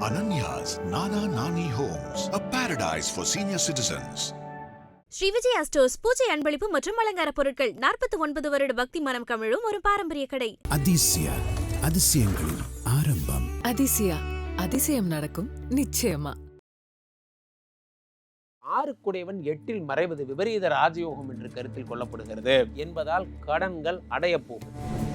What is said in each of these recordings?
Ananya's Nana Nani Homes, a paradise for senior citizens. Shri Vijaya stores பூஜை அன்பளிப்பு மற்றும் அலங்கார பொருட்கள் நாற்பத்தி ஒன்பது வருட பக்தி மனம் கமிழும் ஒரு பாரம்பரிய கடை. அதிசய அதிசயங்களின் ஆரம்பம். அதிசயா அதிசயம் நடக்கும் நிச்சயமா. ஆறுக்குடையவன் எட்டில் மறைவது விபரீத ராஜயோகம் என்று கருத்தில் கொள்ளப்படுகிறது என்பதால் கடன்கள் அடையப் போகும்.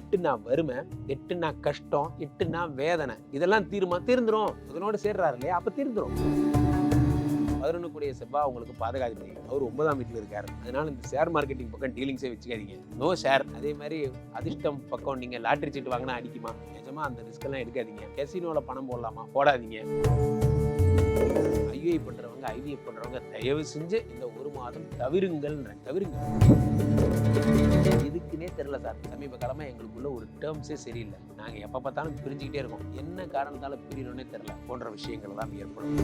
எட்டுனா வறுமை எட்டுனா கஷ்டம் எட்டுனா வேதனை. இதெல்லாம் தீருமா தீர்ந்துடும் அதனோட சேர்றாரு இல்லையா அப்ப தீர்ந்துடும் பதினொன்னுக்குடைய செவ்வா உங்களுக்கு பாதுகாப்பு அவர் ஒன்பதாம் வீட்டில் இருக்காரு. அதனால இந்த ஷேர் மார்க்கெட்டிங் பக்கம் டீலிங்ஸே வச்சுக்காதீங்க. நோ ஷேர் அதே மாதிரி அதிர்ஷ்டம் பக்கம் நீங்க லாட்டரி சீட்டு வாங்கினா அடிக்குமா? நிஜமா அந்த ரிஸ்க் எல்லாம் எடுக்காதீங்க. கெசினோவில் பணம் போடலாமா? போடாதீங்க. ஐவிஐ பண்ணுறவங்க ஐவிஐ பண்ணுறவங்க தயவு செஞ்சு இந்த ஒரு மாதம் தவிருங்கள். தவிருங்க எதுக்குன்னே தெரில சார். சமீப காலமாக எங்களுக்குள்ள ஒரு டேர்ம்ஸே சரியில்லை. நாங்கள் எப்போ பார்த்தாலும் பிரிஞ்சுக்கிட்டே இருக்கோம். என்ன காரணத்தால் பிரியணும்னே தெரில போன்ற விஷயங்கள் தான் ஏற்படும்.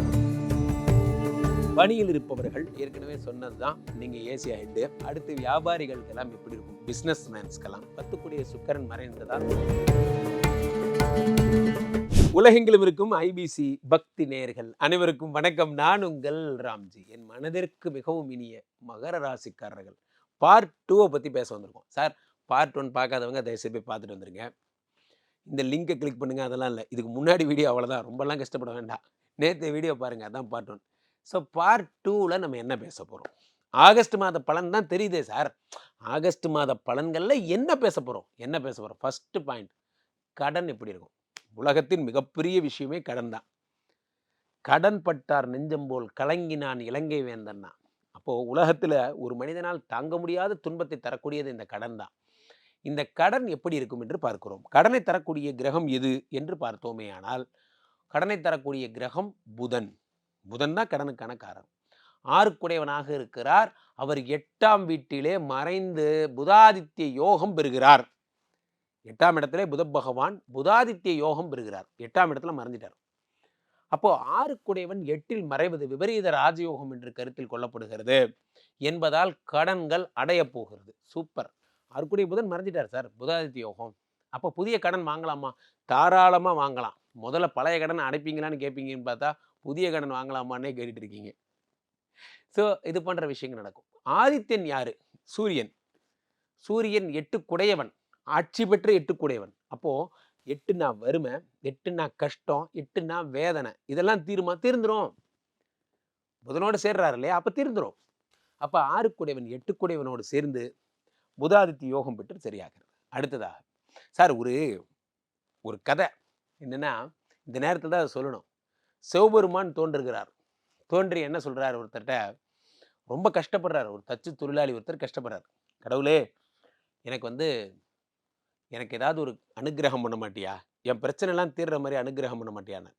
பணியில் இருப்பவர்கள் ஏற்கனவே சொன்னதுதான். நீங்கள் ஏசி ஆகிட்டு அடுத்து வியாபாரிகளுக்கு எல்லாம் எப்படி இருக்கும்? பிஸ்னஸ் மேன்ஸ்க்கெல்லாம் பத்துக்குடிய சுக்கரன் மறைந்ததால் உலகெங்கிலும் இருக்கும் ஐபிசி பக்தி நேயர்கள் அனைவருக்கும் வணக்கம். நான் உங்கள் ராம்ஜி. என் மனதிற்கு மிகவும் இனிய மகர ராசிக்காரர்கள். பார்ட் டூவை பற்றி பேச வந்திருக்கோம். சார் பார்ட் ஒன் பார்க்காதவங்க தயவுசெய்து போய் பார்த்துட்டு வந்துருங்க. இந்த லிங்கை கிளிக் பண்ணுங்கள் அதெல்லாம் இல்லை. இதுக்கு முன்னாடி வீடியோ அவ்வளோதான் ரொம்பலாம் கஷ்டப்பட வேண்டாம். நேற்று வீடியோ பாருங்கள் அதான் பார்ட் ஒன் ஸோ பார்ட் டூவில் நம்ம என்ன பேச போகிறோம் ஆகஸ்ட் மாத பலன் தான் தெரியுதே சார். ஆகஸ்ட் மாத பலன்களில் என்ன பேச போகிறோம் என்ன பேச போகிறோம் ஃபஸ்ட்டு பாயிண்ட் கடன் எப்படி இருக்கும்? உலகத்தின் மிகப்பெரிய விஷயமே கடன் தான். கடன் பட்டார் நெஞ்சம் போல் கலங்கினான் இலங்கை வேந்தன்னா அப்போது உலகத்தில் ஒரு மனிதனால் தாங்க முடியாத துன்பத்தை தரக்கூடியது இந்த கடன் தான். இந்த கடன் எப்படி இருக்கும் என்று பார்க்கிறோம். கடனை தரக்கூடிய கிரகம் எது என்று பார்த்தோமே ஆனால் கடனை தரக்கூடிய கிரகம் புதன். புதன் தான் கடனுக்கான காரணம். ஆறுக்குடையவனாக இருக்கிறார். அவர் எட்டாம் வீட்டிலே மறைந்து புதாதித்ய யோகம் பெறுகிறார். எட்டாம் இடத்துல புத பகவான் புதாதித்ய யோகம் பெறுகிறார். எட்டாம் இடத்துல மறைஞ்சிட்டார் அப்போ ஆறுக்குடையவன் எட்டில் மறைவது விபரீத ராஜயோகம் என்று கருத்தில் கொள்ளப்படுகிறது என்பதால் கடன்கள் அடைய போகிறது. சூப்பர். ஆறுக்குடைய புதன் மறைஞ்சிட்டார் சார் புதாதித்ய யோகம். அப்போ புதிய கடன் வாங்கலாமா? தாராளமாக வாங்கலாம். முதல்ல பழைய கடன் அடைப்பீங்களான்னு கேட்பீங்கன்னு பார்த்தா புதிய கடன் வாங்கலாமான்னே கேட்டுட்டு இருக்கீங்க. ஸோ இது போன்ற விஷயங்கள் நடக்கும். ஆதித்யன் யாரு? சூரியன். சூரியன் எட்டு குடையவன் ஆட்சி பெற்று எட்டுக்குடையவன். அப்போது எட்டுனா வறுமை எட்டுனா கஷ்டம் எட்டுனா வேதனை இதெல்லாம் தீருமா? தீர்ந்துடும் புதனோடு சேர்றாரு இல்லையா? அப்போ தீர்ந்துடும் அப்போ ஆறுக்குடையவன் எட்டுக்குடையவனோடு சேர்ந்து புதாதித்தி யோகம் பெற்று சரியாகிறது. அடுத்ததாக சார் ஒரு ஒரு கதை. என்னென்னா இந்த நேரத்தில் தான் அதை சொல்லணும். சிவபெருமான் தோன்றுகிறார். தோன்றி என்ன சொல்கிறார் ஒருத்தர்கிட்ட ரொம்ப கஷ்டப்படுறாரு. ஒரு தச்சு தொழிலாளி ஒருத்தர் கஷ்டப்படுறாரு. கடவுளே எனக்கு வந்து எனக்கு ஏதாவது ஒரு அனுக்கிரகம் பண்ண மாட்டியா? என் பிரச்சனைலாம் தீர்ற மாதிரி அனுக்கிரகம் பண்ண மாட்டியான்னு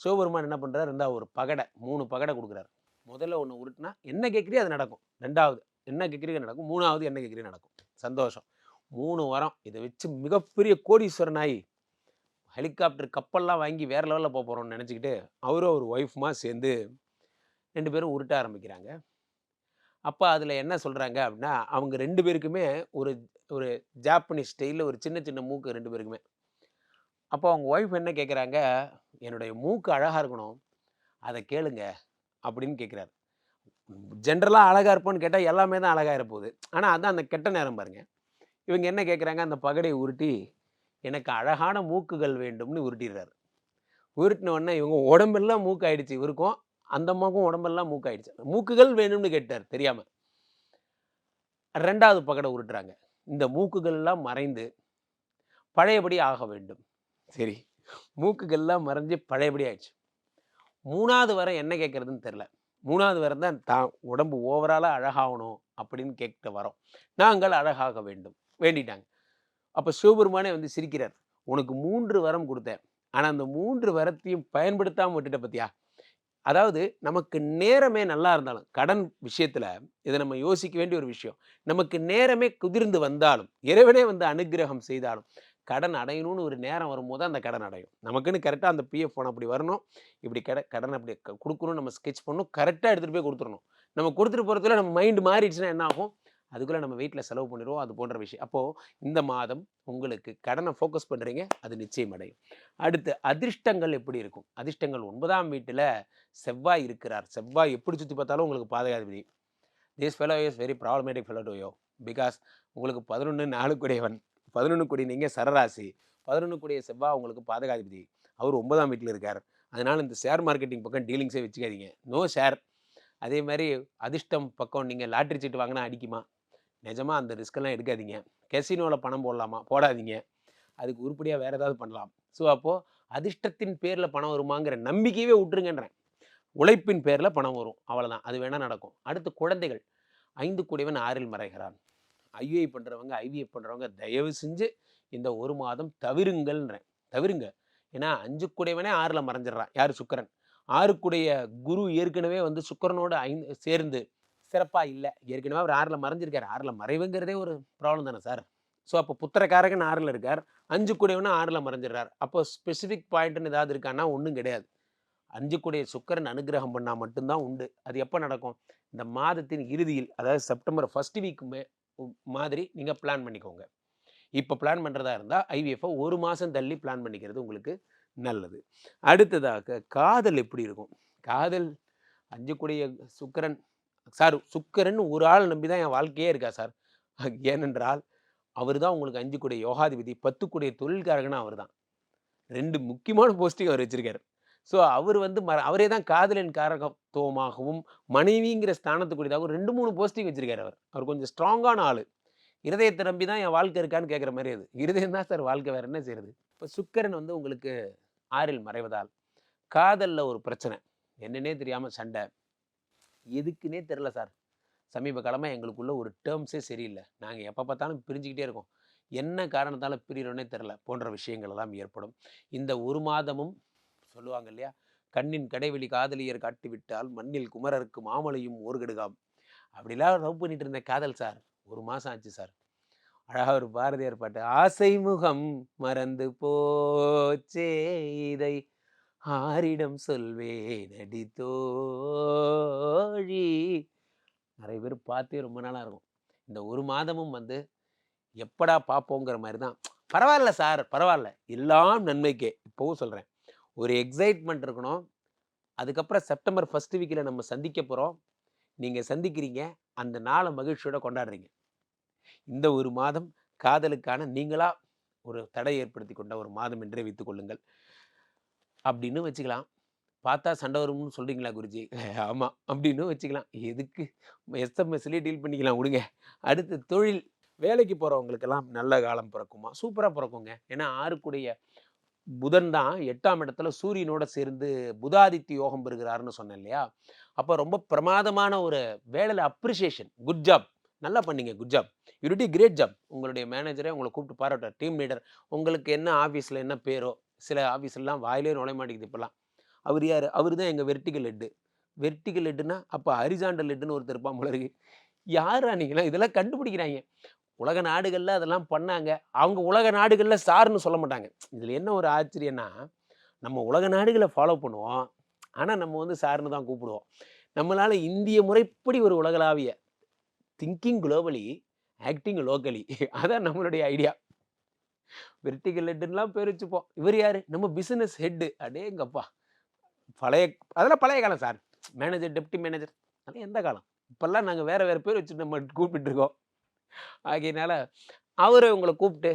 சிவபெருமான் என்ன பண்ணுறாரு ரெண்டாவது ஒரு பகடை மூணு பகடை கொடுக்குறாரு. முதல்ல ஒன்று உருட்டுனா என்ன கேட்குறியோ அது நடக்கும். ரெண்டாவது என்ன கேட்குறீங்க நடக்கும். மூணாவது என்ன கேட்குறீங்க நடக்கும். சந்தோஷம். மூணு வாரம். இதை வச்சு மிகப்பெரிய கோடீஸ்வரனாயி ஹெலிகாப்டர் கப்பல்லாம் வாங்கி வேறு லெவலில் போக போகிறோம்னு நினச்சிக்கிட்டு அவரும் ஒரு ஒய்ஃபுமா சேர்ந்து ரெண்டு பேரும் உருட்ட ஆரம்பிக்கிறாங்க. அப்போ அதில் என்ன சொல்கிறாங்க அப்படின்னா அவங்க ரெண்டு பேருக்குமே ஒரு ஒரு ஜாப்பனீஸ் ஸ்டைலில் ஒரு சின்ன சின்ன மூக்கு ரெண்டு பேருக்குமே. அப்போ அவங்க ஒய்ஃப் என்ன கேட்குறாங்க என்னுடைய மூக்கு அழகாக இருக்கணும். அதை கேளுங்க. அப்படின்னு கேட்குறாரு ஜென்ரலாக அழகாக இருப்போன்னு கேட்டால் எல்லாமே தான் அழகாக இருப்போகுது ஆனால் அதுதான் அந்த கெட்ட நேரம் பாருங்க. இவங்க என்ன கேட்குறாங்க அந்த பகடையை உருட்டி எனக்கு அழகான மூக்குகள் வேண்டும்னு உருட்டிடுறாரு. உருட்டின உடனே இவங்க உடம்பெல்லாம் மூக்கு ஆயிடுச்சு இவருக்கும் அந்த அம்மாவுக்கும் உடம்பெல்லாம் மூக்கு ஆயிடுச்சு மூக்குகள் வேணும்னு கேட்டார் தெரியாமல் ரெண்டாவது பகடை உருட்டுறாங்க. இந்த மூக்குகள்லாம் மறைந்து பழையபடி ஆக வேண்டும். சரி மூக்குகள்லாம் மறைஞ்சு பழையபடி ஆயிடுச்சு. மூணாவது வரை என்ன கேட்கறதுன்னு தெரில மூணாவது வரை தான் தான் உடம்பு ஓவராலாக அழகாகணும் அப்படின்னு கேட்டு வரோம். நாங்கள் அழகாக வேண்டும். வேண்டிட்டாங்க. அப்போ சிவபெருமானே வந்து சிரிக்கிறார். உனக்கு மூன்று வரம் கொடுத்தேன். ஆனால் அந்த மூன்று வரத்தையும் பயன்படுத்தாமல் விட்டுட்ட பத்தியா? அதாவது நமக்கு நேரமே நல்லா இருந்தாலும் கடன் விஷயத்தில் இதை நம்ம யோசிக்க வேண்டிய ஒரு விஷயம். நமக்கு நேரமே குதிர்ந்து வந்தாலும் இறைவனே வந்து அனுக்கிரகம் செய்தாலும் கடன் அடையணும்னு ஒரு நேரம் வரும்போது அந்த கடன் அடையும். நமக்குன்னு கரெக்டாக அந்த பிஎஃப் பணம் அப்படி வரணும். இப்படி கட கடன் அப்படி கொடுக்கணும் நம்ம ஸ்கெட்ச் பண்ணணும். கரெக்டாக எடுத்துகிட்டு போய் கொடுத்துடணும். நம்ம கொடுத்துட்டு போகிறதுல நம்ம மைண்டு மாறிடுச்சுன்னா என்ன ஆகும்? அதுக்குள்ளே நம்ம வீட்டில் செலவு பண்ணிடுவோம் அது போன்ற விஷயம். அப்போது இந்த மாதம் உங்களுக்கு கடனை ஃபோக்கஸ் பண்ணுறீங்க அது நிச்சயம் அடையும். அடுத்து அதிர்ஷ்டங்கள் எப்படி இருக்கும்? அதிர்ஷ்டங்கள் ஒன்பதாம் வீட்டில் செவ்வாய் இருக்கிறார். செவ்வாய் எப்படி சுற்றி பார்த்தாலும் உங்களுக்கு பாதுகாப்பு this fellow is very problematic fellow to you because உங்களுக்கு பதினொன்று நாலு கூடியவன் பதினொன்று கூடிய நீங்கள் சரராசி. பதினொன்று கூடிய செவ்வாய் உங்களுக்கு பாதகாதிபதி. அவர் ஒன்பதாம் வீட்டில் இருக்கார். அதனால் இந்த ஷேர் மார்க்கெட்டிங் பக்கம் டீலிங்ஸே வச்சுக்காதீங்க. நோ ஷேர் அதே மாதிரி அதிர்ஷ்டம் பக்கம் நீங்கள் லாட்ரி சீட்டு வாங்கினா அடிக்குமா? நிஜமாக அந்த ரிஸ்க்கெல்லாம் எடுக்காதீங்க. கெசினோவில் பணம் போடலாமா? போடாதீங்க. அதுக்கு உருப்படியாக வேறு ஏதாவது பண்ணலாம். ஸோ அப்போது அதிர்ஷ்டத்தின் பேரில் பணம் வருமாங்கிற நம்பிக்கையவே விட்டுருங்கன்றேன். உழைப்பின் பேரில் பணம் வரும். அவ்வளோதான் அது வேணால் நடக்கும். அடுத்து குழந்தைகள். ஐந்து கூடியவன் ஆறில் மறைகிறான். ஐஏ பண்ணுறவங்க ஐவிஏ பண்ணுறவங்க தயவு செஞ்சு இந்த ஒரு மாதம் தவிருங்கள்ன்றேன். தவிருங்க. ஏன்னா அஞ்சு கூடையவனே ஆறில் மறைஞ்சிடுறான் யார்? சுக்கரன். ஆறுக்குடைய குரு ஏற்கனவே வந்து சுக்கரனோட ஐந்து சேர்ந்து சிறப்பாக இல்லை. ஏற்கனவே அவர் ஆறில் மறைஞ்சிருக்காரு. ஆறில் மறைவுங்கிறதே ஒரு ப்ராப்ளம் தானே சார் ஸோ அப்போ புத்திரக்காரகன் ஆறில் இருக்கார். அஞ்சு கூடையவனும் ஆறில் மறைஞ்சிடுறார். அப்போ ஸ்பெசிஃபிக் பாயிண்ட்னு ஏதாவது இருக்கான்னா ஒன்றும் கிடையாது. அஞ்சு கூடைய சுக்கரன் அனுகிரகம் பண்ணால் மட்டும்தான் உண்டு. அது எப்போ நடக்கும்? இந்த மாதத்தின் இறுதியில் அதாவது செப்டம்பர் ஃபர்ஸ்ட் வீக் மாதிரி நீங்கள் பிளான் பண்ணிக்கோங்க. இப்போ பிளான் பண்ணுறதா இருந்தால் ஐவிஎஃப்ஐ ஒரு மாதம் தள்ளி பிளான் பண்ணிக்கிறது உங்களுக்கு நல்லது. அடுத்ததாக காதல் எப்படி இருக்கும்? காதல் அஞ்சு கூடிய சுக்கரன் சார் சுக்கரன் ஒரு ஆள் நம்பி தான் என் வாழ்க்கையே இருக்கா சார்? ஏனென்றால் அவர் தான் உங்களுக்கு அஞ்சு கூடிய யோகாதிபதி பத்து கூடிய தொழில்காரகனும் அவர் தான் ரெண்டு முக்கியமான போஸ்டிங் அவர் வச்சிருக்காரு. ஸோ அவர் வந்து ம அவரே தான் காதலின் காரகத்துவமாகவும் மனைவிங்கிற ஸ்தானத்துக்குரியதாகவும் ரெண்டு மூணு போஸ்டிங் வச்சிருக்காரு அவர். அவர் கொஞ்சம் ஸ்ட்ராங்கான ஆள். இருதயத்தை நம்பி தான் என் வாழ்க்கை இருக்கான்னு கேட்குற மாதிரி அது. இருதயம் தான் சார் வாழ்க்கை வேறு என்ன செய்யறது இப்போ சுக்கரன் வந்து உங்களுக்கு ஆறில் மறைவதால் காதலில் ஒரு பிரச்சனை. என்னன்னே தெரியாமல் சண்டை. எதுக்குன்னே தெரில சார். சமீப காலமாக எங்களுக்குள்ள ஒரு டேர்ம்ஸே சரியில்லை. நாங்கள் எப்போ பார்த்தாலும் பிரிஞ்சுக்கிட்டே இருக்கோம். என்ன காரணத்தால் பிரிகிறோன்னே தெரில போன்ற விஷயங்கள் எல்லாம் ஏற்படும். இந்த ஒரு மாதமும் சொல்லுவாங்க இல்லையா? கண்ணின் கடைவெளி காதலியர் காட்டிவிட்டால் மண்ணில் குமரருக்கு மாமலையும் ஓர்கெடுகாம். அப்படிலாம் லவ் பண்ணிட்டு இருந்த காதல் சார். ஒரு மாதம் ஆச்சு சார். அழகாக ஒரு பாரதியார் பாட்டு ஆசை முகம் மறந்து போச்சே இதை ஆரிடம் சொல்வேன் அடி தோழி. நிறைய பேர் பார்த்தே ரொம்ப நாளாக இருக்கும். இந்த ஒரு மாதமும் வந்து எப்படா பார்ப்போங்கிற மாதிரி தான் பரவாயில்ல சார் பரவாயில்ல. எல்லாம் நன்மைக்கே. இப்போவும் சொல்கிறேன் ஒரு எக்ஸைட்மெண்ட் இருக்கணும். அதுக்கப்புறம் செப்டம்பர் ஃபஸ்ட்டு வீக்கில் நம்ம சந்திக்க போகிறோம் நீங்கள் சந்திக்கிறீங்க. அந்த நாளை மகிழ்ச்சியோட கொண்டாடுறீங்க. இந்த ஒரு மாதம் காதலுக்கான நீங்களாக ஒரு தடை ஏற்படுத்தி கொண்ட ஒரு மாதம் என்றே வைத்துக் கொள்ளுங்கள். அப்படின்னு வச்சுக்கலாம். பார்த்தா சண்டை வரும்னு சொல்கிறீங்களா குருஜி? ஆமாம் அப்படின்னு வச்சுக்கலாம். எதுக்கு? எஸ்எம்எஸ்லேயே டீல் பண்ணிக்கலாம் விடுங்க. அடுத்து தொழில். வேலைக்கு போகிறவங்களுக்கெல்லாம் நல்ல காலம் பிறக்குமா? சூப்பராக பிறக்குங்க. ஏன்னா ஆறுக்குடைய புதன் தான் எட்டாம் இடத்துல சூரியனோட சேர்ந்து புதாதித்ய யோகம் பெறுகிறாருன்னு சொன்னேன் இல்லையா? அப்போ ரொம்ப பிரமாதமான ஒரு வேலையில் அப்ரிசியேஷன் குட் ஜாப் நல்லா பண்ணீங்க good job you great job உங்களுடைய மேனேஜரே உங்களை கூப்பிட்டு பாராட்டார் டீம் லீடர் உங்களுக்கு என்ன ஆஃபீஸில் என்ன பேரோ சில ஆஃபீஸ்லாம் வாயிலே நுழைய மாட்டேங்குது இப்போல்லாம் அவர் யார்? அவர் தான் எங்கள் வெர்டிகல் ஹெட்டு வெர்டிகல் ஹெட்டுனா அப்போ ஹரிசாண்டல் ஹெட்டுன்னு ஒருத்தர் இருப்பான் போல இருக்கு. யாரா நீங்களா இதெல்லாம் கண்டுபிடிக்கிறாங்க. உலக நாடுகளில் அதெல்லாம் பண்ணாங்க. அவங்க உலக நாடுகளில் சார்னு சொல்ல மாட்டாங்க. இதில் என்ன ஒரு ஆச்சரியன்னா நம்ம உலக நாடுகளை ஃபாலோ பண்ணுவோம். ஆனால் நம்ம வந்து சார்னு தான் கூப்பிடுவோம். நம்மளால் இந்திய முறைப்படி ஒரு உலகளாவிய திங்கிங் குளோபலி ஆக்டிங் லோக்கலி அதான் நம்மளுடைய ஐடியா வெர்டிகல் ஹெட்டுலாம் பேர் வச்சுப்போம். இவர் யார்? நம்ம பிஸ்னஸ் ஹெட்டு அடேங்கப்பா. பழைய அதெல்லாம் பழைய காலம் சார் மேனேஜர் டெப்டி மேனேஜர் அதெல்லாம் எந்த காலம்? இப்போல்லாம் நாங்கள் வேறு வேறு பேர் வச்சு நம்ம கூப்பிட்டுருக்கோம் ஆகையினால அவரை உங்களை கூப்பிட்டு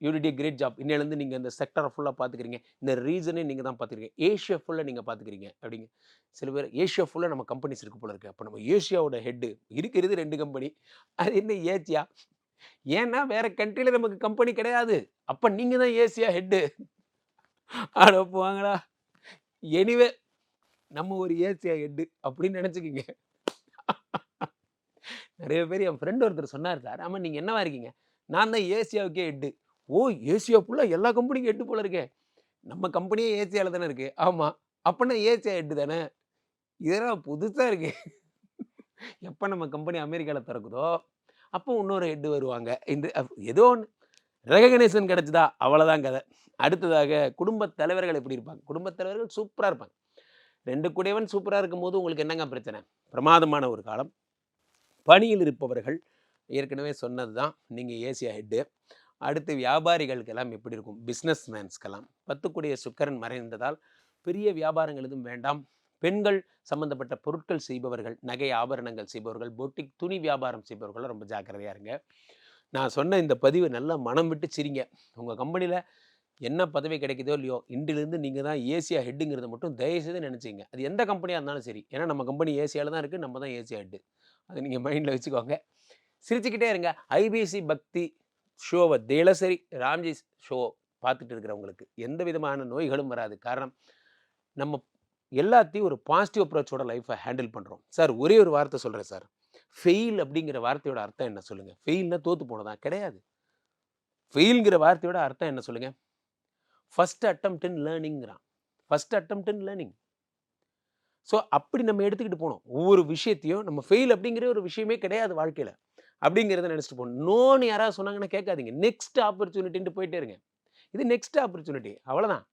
யூனிட்டி கிரேட் ஜாப் இன்னிலேருந்து நீங்கள் இந்த செக்டரை ஃபுல்லாக பார்த்துக்கிறீங்க இந்த ரீசனே நீங்கள் தான் பார்த்துக்கிறீங்க ஏஷியா ஃபுல்லாக நீங்கள் பார்த்துக்கிறீங்க அப்படிங்க. சில பேர் ஏஷியா ஃபுல்லாக நம்ம கம்பெனிஸ் இருக்கு போல இருக்குது அப்போ நம்ம ஏஷியாவோட ஹெட்டு இருக்கிறது ரெண்டு கம்பெனி அது என்ன ஏஜியா ஏன்னா வேற கண்ட்ரியில் நமக்கு கம்பெனி கிடையாது. அப்போ நீங்கள் தான் ஏசியா ஹெட்டு ஆட போவாங்களா எனிவே நம்ம ஒரு ஏசியா ஹெட்டு அப்படின்னு நினச்சிக்கிங்க. நிறைய பேர் என் ஃப்ரெண்ட் ஒருத்தர் சொன்னார் சார். ஆமாம் நீங்கள் என்னவா இருக்கீங்க? நான் தான் ஏசியாவுக்கே ஹெட்டு ஓ ஏசியா ஃபுல்லாக எல்லா கம்பெனிக்கும் ஹெட்டு போல இருக்கேன் நம்ம கம்பெனியே ஏசியாவில் தானே இருக்குது ஆமாம் அப்போனா ஏசியா ஹெட்டு தானே? இதெல்லாம் புதுசாக இருக்கு. எப்போ நம்ம கம்பெனி அமெரிக்காவில் திறக்குதோ? அப்போ இன்னொரு ஹெட்டு வருவாங்க. இந்த ஏதோ ஒன்று ரெகக்னேஷன் கிடச்சிதா? அவ்வளோதான் கதை. அடுத்ததாக குடும்பத் தலைவர்கள் எப்படி இருப்பாங்க? குடும்பத் தலைவர்கள் சூப்பராக இருப்பாங்க. ரெண்டு கூடியவன் சூப்பராக இருக்கும்போது உங்களுக்கு என்னங்க பிரச்சனை? பிரமாதமான ஒரு காலம். பணியில் இருப்பவர்கள் ஏற்கனவே சொன்னது தான் நீங்கள் ஏசியா ஹெட்டு அடுத்து வியாபாரிகளுக்கெல்லாம் எப்படி இருக்கும்? பிஸ்னஸ் மேன்ஸ்க்கெல்லாம் பத்துக்குடைய சுக்கரன் மறைந்ததால் பெரிய வியாபாரங்கள் எதுவும் வேண்டாம். பெண்கள் சம்பந்தப்பட்ட பொருட்கள் செய்பவர்கள் நகை ஆபரணங்கள் செய்பவர்கள் பொட்டிக் துணி வியாபாரம் செய்பவர்கள் ரொம்ப ஜாக்கிரதையாக இருங்க. நான் சொன்ன இந்த பதிவு நல்லா மனம் விட்டு சிரிங்க. உங்கள் கம்பெனியில் என்ன பதவி கிடைக்குதோ இல்லையோ இன்றிலிருந்து நீங்கள் தான் ஏசியா ஹெட்டுங்கிறத மட்டும் தயவுசெய்து நினச்சிங்க. அது எந்த கம்பெனியாக இருந்தாலும் சரி. ஏன்னா நம்ம கம்பெனி ஏசியாவில் தான் இருக்குது நம்ம தான் ஏசியா ஹெட்டு. அதை நீங்கள் மைண்டில் வச்சுக்கோங்க. சிரிச்சுக்கிட்டே இருங்க. ஐபிசி பக்தி ஷோவை தினசரி ராம்ஜி ஷோ பார்த்துட்டு இருக்கிறவங்களுக்கு எந்த விதமான நோய்களும் வராது. காரணம் நம்ம எல்லாத்தையும் ஒரு பாசிட்டிவ் அப்ரோச்சோட லைஃப்பை ஹேண்டில் பண்ணுறோம் சார் ஒரே ஒரு வார்த்தை சொல்கிறேன் சார். ஃபெயில் அப்படிங்கிற வார்த்தையோட அர்த்தம் என்ன சொல்லுங்கள் ஃபெயில்னா தோற்று போனதா? கிடையாது. ஃபெயில்ங்கிற வார்த்தையோட அர்த்தம் என்ன சொல்லுங்கள் first attempt in லேர்னிங்கிறான் first attempt in learning so அப்படி நம்ம எடுத்துக்கிட்டு போனோம். ஒவ்வொரு விஷயத்தையும் நம்ம ஃபெயில் அப்படிங்கிற ஒரு விஷயமே கிடையாது வாழ்க்கையில். அப்படிங்கிறத நினச்சிட்டு போகணும் நோன்னு யாராவது சொன்னாங்கன்னா கேட்காதீங்க. நெக்ஸ்ட் ஆப்பர்ச்சுனிட்டின்ட்டு போயிட்டே இருங்க. இது நெக்ஸ்ட் ஆப்பர்ச்சுனிட்டி அவ்வளோதான்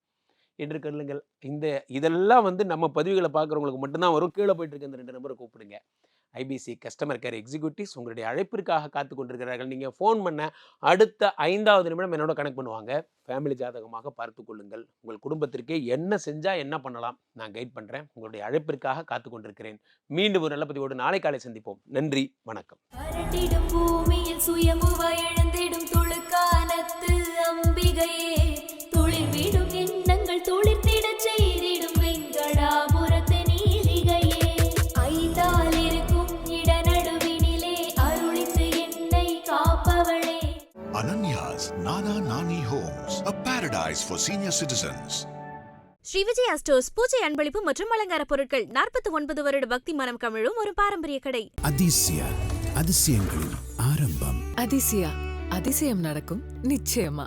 என்று கருளுங்கள் இந்த இதெல்லாம் வந்து நம்ம பதிவுகளை பார்க்குறவங்களுக்கு மட்டும்தான் வரும். கீழே போயிட்டு இருக்க இந்த ரெண்டு நம்பரை கூப்பிடுங்க. ஐபிசி கஸ்டமர் கேர் எக்ஸிக்யூட்டிவ்ஸ் உங்களுடைய அழைப்பிற்காக காத்து கொண்டிருக்கிறார்கள். நீங்கள் ஃபோன் பண்ண அடுத்த ஐந்தாவது நிமிடம் என்னோட கனெக்ட் பண்ணுவாங்க. ஃபேமிலி ஜாதகமாக பார்த்து கொள்ளுங்கள். உங்கள் குடும்பத்திற்கே என்ன செஞ்சால் என்ன பண்ணலாம்? நான் கைட் பண்ணுறேன் உங்களுடைய அழைப்பிற்காக காத்து கொண்டிருக்கிறேன். மீண்டும் ஒரு நல்ல பதிவோடு நாளை காலை சந்திப்போம். நன்றி. வணக்கம். பூமியில் எழுந்திடும் துளுக்கானத்து அம்பிகையே. எண்ணங்கள் துளிர்த்திடச் செய்திடும் வெங்கடாபுரத்து நீலிகையே. ஐந்தால் இருக்கும் இடநடுவினிலே அருளித்து என்னை காப்பவளே. Ananya's Nana Nani Homes, a paradise for senior citizens. Shri Vijaya stores பூஜை அன்பளிப்பு மற்றும் அலங்கார பொருட்கள் நாற்பத்தி ஒன்பது வருட பக்தி மனம் கமிழும் ஒரு பாரம்பரிய கடை. அதிசய அதிசயங்களின் ஆரம்பம். அதிசயா அதிசயம் நடக்கும் நிச்சயமா.